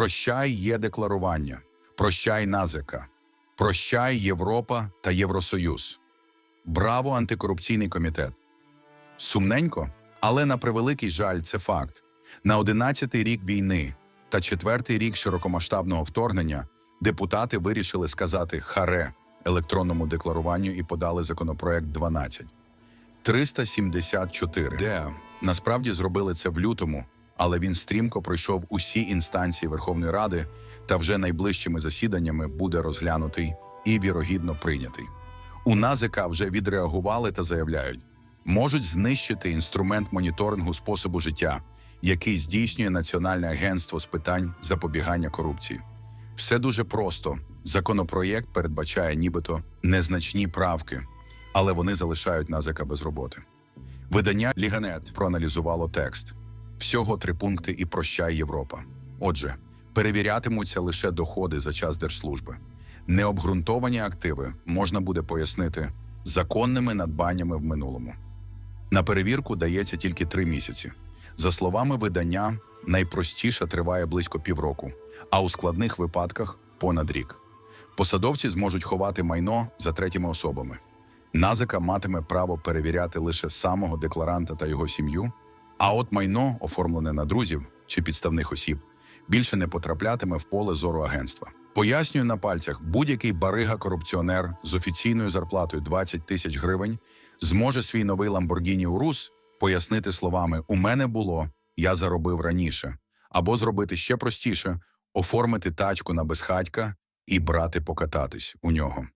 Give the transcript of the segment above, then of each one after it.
Прощай є декларування, прощай НАЗК, прощай Європа та Євросоюз. Браво, антикорупційний комітет. Сумненько, але на превеликий жаль, це факт. На 11-й рік війни та четвертий рік широкомасштабного вторгнення депутати вирішили сказати харе електронному декларуванню і подали законопроект 12. 374. Де насправді зробили це в лютому, але він стрімко пройшов усі інстанції Верховної Ради та вже найближчими засіданнями буде розглянутий і вірогідно прийнятий. У НАЗК вже відреагували та заявляють, можуть знищити інструмент моніторингу способу життя, який здійснює Національне агентство з питань запобігання корупції. Все дуже просто. Законопроєкт передбачає нібито незначні правки, але вони залишають НАЗК без роботи. Видання Ліганет проаналізувало текст. Всього три пункти і прощай Європа. Отже, перевірятимуться лише доходи за час держслужби. Необґрунтовані активи можна буде пояснити законними надбаннями в минулому. На перевірку дається тільки три місяці. За словами видання, найпростіша триває близько півроку, а у складних випадках понад рік. Посадовці зможуть ховати майно за третіми особами. НАЗК матиме право перевіряти лише самого декларанта та його сім'ю, а от майно, оформлене на друзів чи підставних осіб, більше не потраплятиме в поле зору агентства. Пояснюю на пальцях, будь-який барига-корупціонер з офіційною зарплатою 20 тисяч гривень зможе свій новий Lamborghini Urus пояснити словами «У мене було, я заробив раніше», або зробити ще простіше оформити тачку на безхатька і брати покататись у нього.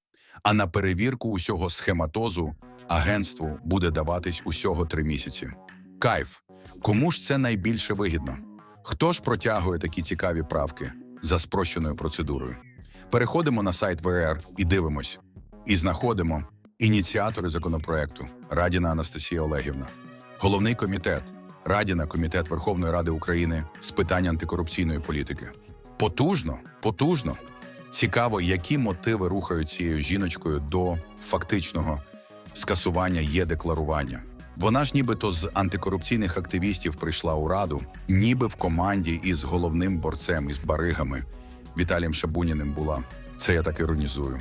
А на перевірку усього схематозу агентству буде даватись усього три місяці. Кайф. Кому ж це найбільше вигідно? Хто ж протягує такі цікаві правки за спрощеною процедурою? Переходимо на сайт ВР і дивимось. І знаходимо ініціатори законопроекту Радіна Анастасія Олегівна, головний комітет Радіна Комітет Верховної Ради України з питань антикорупційної політики. Потужно, потужно. Цікаво, які мотиви рухають цією жіночкою до фактичного скасування є декларування. Вона ж нібито з антикорупційних активістів прийшла у раду, ніби в команді із головним борцем із баригами Віталієм Шабуніним була. Це я так іронізую.